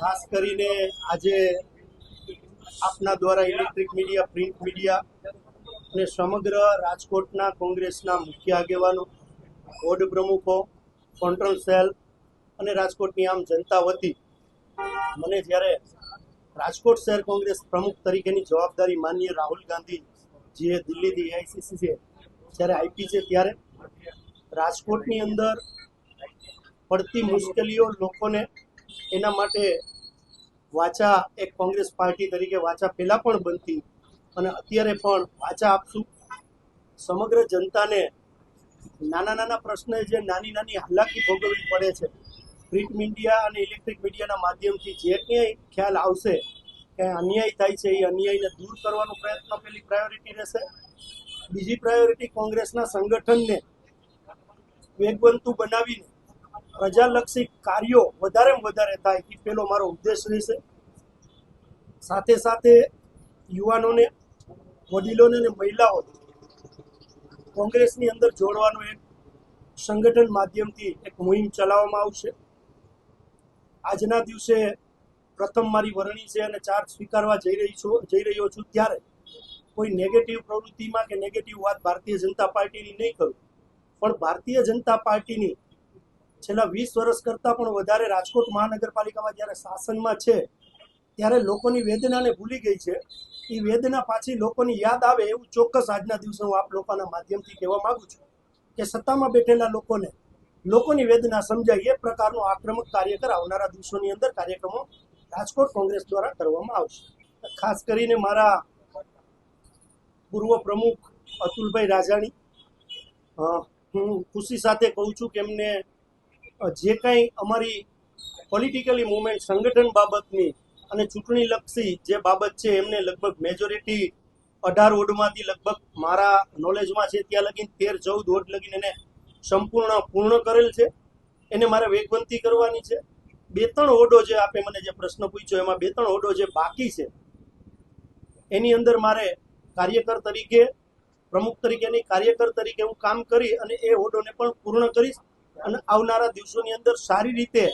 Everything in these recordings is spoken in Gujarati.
ખાસ કરીને આજે આપના દ્વારા ઇલેક્ટ્રિક મીડિયા, પ્રિન્ટ મીડિયા અને સમગ્ર રાજકોટના કોંગ્રેસના મુખ્ય આગેવાનો, વોર્ડ પ્રમુખો કોન્ટ્રોલ સેલ અને રાજકોટની આમ જનતા વતી મને જ્યારે રાજકોટ શહેર કોંગ્રેસ પ્રમુખ તરીકેની જવાબદારી માન્ય રાહુલ ગાંધી જે દિલ્હીથી એઆઈસીસી છે, જ્યારે આપી છે ત્યારે રાજકોટની અંદર પડતી મુશ્કેલીઓ લોકોને એના માટે વાચા એક કોંગ્રેસ પાર્ટી તરીકે વાચા પહેલા પણ બનતી અને અત્યારે પણ વાચા આપશું. સમગ્ર જનતાને નાના નાના પ્રશ્ને જે નાની નાની હાલાકી ભોગવવી પડે છે પ્રિન્ટ મીડિયા અને ઇલેક્ટ્રિક મીડિયાના માધ્યમથી જે ક્યાંય ખ્યાલ આવશે કે અન્યાય થાય છે, એ અન્યાયને દૂર કરવાનો પ્રયત્ન પેલી પ્રાયોરિટી રહેશે. બીજી પ્રાયોરિટી કોંગ્રેસના સંગઠનને વેગવંતુ બનાવીને પ્રજાલક્ષી કાર્યો વધારેમાં વધારે થાય એ પેલો મારો ઉદ્દેશ રહેશે. સાથે સાથે યુવાનોને, વડીલોને અને મહિલાઓને કોંગ્રેસની અંદર જોડવાનું એક સંગઠન માધ્યમથી એક મુહિમ ચલાવવામાં આવશે. આજના દિવસે પ્રથમ મારી વરણી છે અને ચાર્જ સ્વીકારવા જઈ રહી છું, જઈ રહ્યો છું ત્યારે કોઈ નેગેટિવ પ્રવૃત્તિમાં કે નેગેટિવ વાત ભારતીય જનતા પાર્ટીની નહીં કરું. પણ ભારતીય જનતા પાર્ટીની છેલ્લા વીસ વર્ષ કરતાં પણ વધારે રાજકોટ મહાનગરપાલિકામાં જ્યારે શાસનમાં છે, ત્યારે લોકોની વેદનાને ભૂલી ગઈ છે. એ વેદના પાછી લોકોની યાદ આવે એવું ચોક્કસ આજના દિવસે હું આપ લોકોના માધ્યમથી કહેવા માંગુ છું કે સત્તામાં બેઠેલા લોકોને લોકોની વેદના સમજાય, એ પ્રકારનું આક્રમક કાર્યકર આવનારા દિવસોની અંદર કાર્યક્રમો રાજકોટ કોંગ્રેસ દ્વારા કરવામાં આવશે. ખાસ કરીને મારા પૂર્વ પ્રમુખ અતુલભાઈ રાજાણી. હું ખુશી સાથે કહું છું કે એમને જે કાંઈ અમારી પોલિટિકલી મુવમેન્ટ સંગઠન બાબતની અને ચૂંટણી લક્ષી જે બાબત છે, એમને લગભગ મેજોરિટી અઢાર વોર્ડમાંથી લગભગ મારા નોલેજમાં છે, ત્યાં લગીને તેર ચૌદ વોર્ડ લગીને એને સંપૂર્ણ પૂર્ણ કરેલ છે. એને મારે વેગવંતી કરવાની છે. બે ત્રણ ઓડો જે આપે મને જે પ્રશ્ન પૂછ્યો, એમાં બે ત્રણ ઓડો જે બાકી છે, એની અંદર મારે કાર્યકર તરીકે, પ્રમુખ તરીકેની કાર્યકર તરીકે હું કામ કરી અને એ ઓડોને પણ પૂર્ણ કરીશ. અને આવનારા દિવસોની અંદર સારી રીતે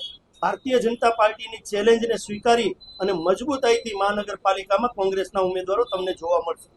ભારતીય જનતા પાર્ટીની ચેલેન્જને સ્વીકારી અને મજબૂતાઈથી મહાનગરપાલિકામાં કોંગ્રેસના ઉમેદવારો તમને જોવા મળશે.